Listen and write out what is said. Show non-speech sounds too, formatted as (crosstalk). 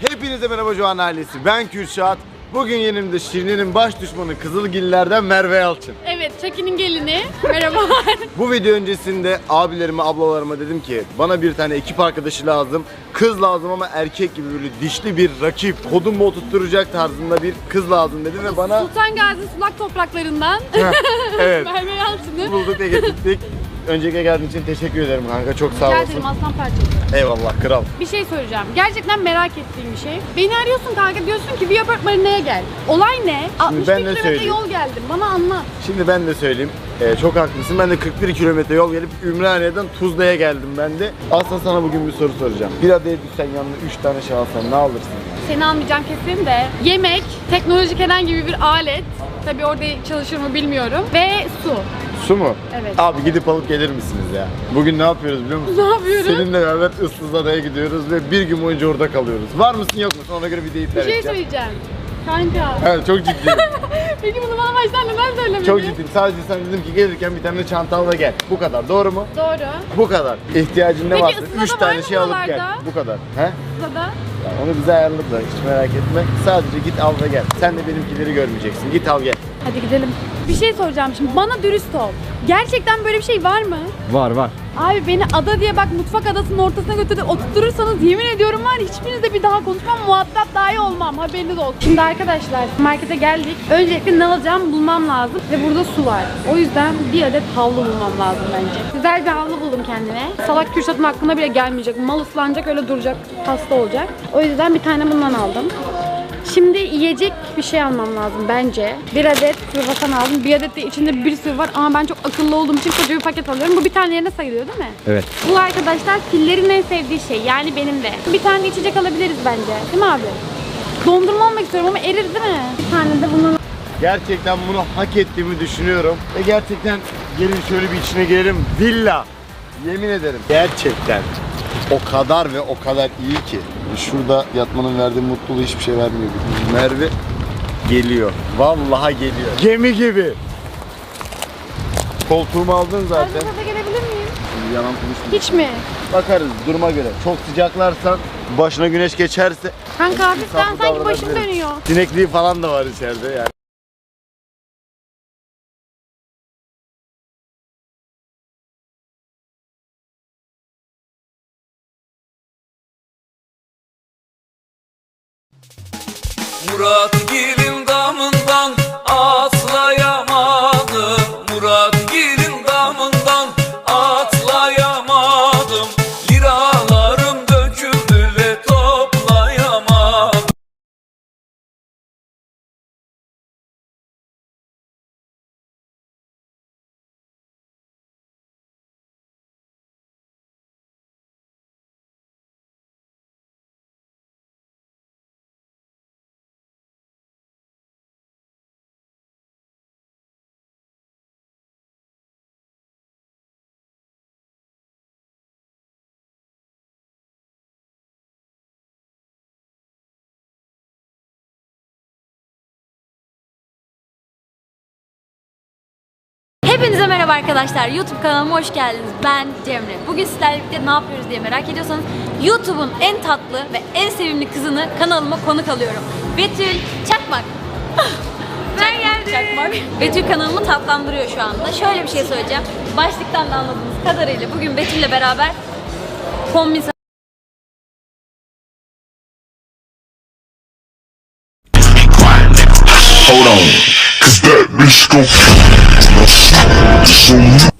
Hepinize merhaba Cuhan ailesi. Ben Kürşat. Bugün yanımda Şirine'nin baş düşmanı Kızılgillerden Merve Yalçın. Evet, Çaki'nin gelini. Merhaba. (laughs) Bu video öncesinde abilerime, ablalarıma dedim ki bana bir tane ekip arkadaşı lazım. Kız lazım ama erkek gibi böyle dişli bir rakip. Kodum mu oturtturacak tarzında bir kız lazım dedim ve bana Sultan Gazi sulak topraklarından evet (laughs) Merve Yalçın'ı. bulduk ve getirdik. Öncelikle geldiğin için teşekkür ederim kanka. Çok sağ Rica olasın. ederim aslan parçası. Eyvallah kral. Bir şey söyleyeceğim. Gerçekten merak ettiğim bir şey. Beni arıyorsun kanka diyorsun ki Viyaport Marina'ya gel. Olay ne? 61 ben de kilometre söyleyeyim. yol geldim. Bana anlat. Şimdi ben de söyleyeyim. Ee, çok haklısın. Ben de 41 kilometre yol gelip Ümraniye'den Tuzla'ya geldim ben de. Aslında sana bugün bir soru soracağım. Bir adaya düşsen yanına 3 tane şey alsan ne alırsın? Seni almayacağım kesin de. Yemek, teknolojik herhangi bir alet. Tabii orada çalışır mı bilmiyorum. Ve su. Su mu? Evet. Abi gidip alıp gelir misiniz ya? Bugün ne yapıyoruz biliyor musun? Ne yapıyoruz? Seninle beraber ıssız adaya gidiyoruz ve bir gün boyunca orada kalıyoruz. Var mısın yok musun? Ona göre Bir iptal şey edeceğim. söyleyeceğim. Kanka. Evet çok ciddiyim. (laughs) Peki bunu bana baştan neden söylemedin? çok ciddiyim. Sadece sen dedim ki gelirken bir tane çanta al da gel. Bu kadar. Doğru mu? Doğru. Bu kadar. İhtiyacın ne Peki varsa ıssız 3 ada tane şey alıp gel. Bu kadar. He? Burada. Ya onu bize ayarladılar hiç merak etme. Sadece git al ve gel. Sen de benimkileri görmeyeceksin. Git al gel. Hadi gidelim. Bir şey soracağım şimdi. Bana dürüst ol. Gerçekten böyle bir şey var mı? Var var. Abi beni ada diye bak mutfak adasının ortasına götürüp oturturursanız yemin ediyorum var hiçbirinizle bir daha konuşmam muhatap dahi olmam haberiniz olsun. Şimdi arkadaşlar markete geldik. Öncelikle ne alacağımı bulmam lazım ve burada su var. O yüzden bir adet havlu bulmam lazım bence. Güzel bir havlu buldum kendime. Salak Kürşat'ın aklına bile gelmeyecek. Mal ıslanacak öyle duracak. Hasta olacak. O yüzden bir tane bundan aldım. Şimdi yiyecek bir şey almam lazım bence. Bir adet kruvasan aldım. Bir adet de içinde bir sürü var ama ben çok akıllı olduğum için koca bir paket alıyorum. Bu bir tane yerine sayılıyor değil mi? Evet. Bu arkadaşlar fillerin en sevdiği şey. Yani benim de. Bir tane de içecek alabiliriz bence. Değil mi abi? Dondurma almak istiyorum ama erir değil mi? Bir tane de bunun Gerçekten bunu hak ettiğimi düşünüyorum. Ve gerçekten gelin şöyle bir içine girelim. Villa. Yemin ederim. Gerçekten o kadar ve o kadar iyi ki. Şurada yatmanın verdiği mutluluğu hiçbir şey vermiyor. Merve geliyor. Vallahi geliyor. Gemi gibi. Koltuğumu aldın zaten. Arada gelebilir miyim? Şimdi yalan konuşmayayım. Hiç mi? Bakarız duruma göre. Çok sıcaklarsan başına güneş geçerse Kanka hafiften insaflı sanki başım dönüyor. Sinekliği falan da var içeride yani. Murat Gil'in Hepinize merhaba arkadaşlar. YouTube kanalıma hoş geldiniz. Ben Cemre. Bugün sizlerle birlikte ne yapıyoruz diye merak ediyorsanız YouTube'un en tatlı ve en sevimli kızını kanalıma konuk alıyorum. Betül Çakmak. (laughs) ben geldim. Çakmak. Betül kanalımı tatlandırıyor şu anda. Şöyle bir şey söyleyeceğim. Başlıktan da anladığınız kadarıyla bugün Betül'le beraber kombin Hold on, cause that bitch gon' so